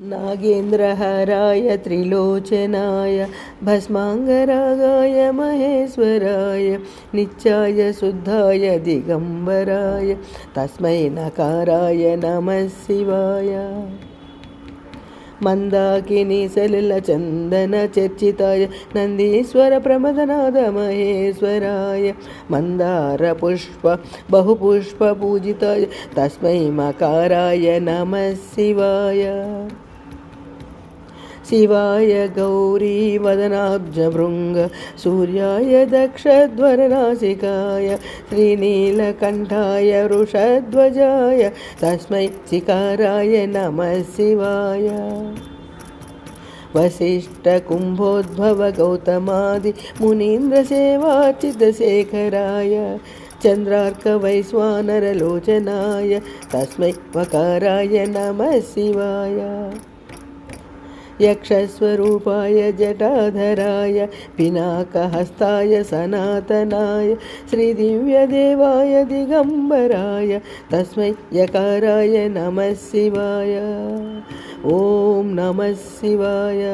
नागेन्द्रहराय त्रिलोचनाय भस्माङ्गरागाय महेश्वराय नित्याय शुद्धाय दिगम्बराय तस्मै नकाराय नमः शिवाय మందాకిని సలిల చందన చర్చితాయ నందీశ్వర ప్రమదనాథ మహేశ్వరాయ మందార పుష్ప బహుపుష్ప పూజితాయ తస్మై మకారాయ నమ శివాయ शिवाय गौरीवदनाब्जभृङ्ग सूर्याय दक्षध्वरनासिकाय श्रीनीलकण्ठाय वृषध्वजाय तस्मै सिकाराय नमः शिवाय वसिष्ठकुम्भोद्भव गौतमादि मुनीन्द्रसेवाचितशेखराय चन्द्रार्कवैश्वानरलोचनाय तस्मै वकाराय नमः शिवाय यक्षस्वरूपाय जटाधराय पिनाकहस्ताय सनातनाय श्रीदिव्यदेवाय दिगम्बराय तस्मै यकाराय नमः शिवाय ॐ नमः शिवाय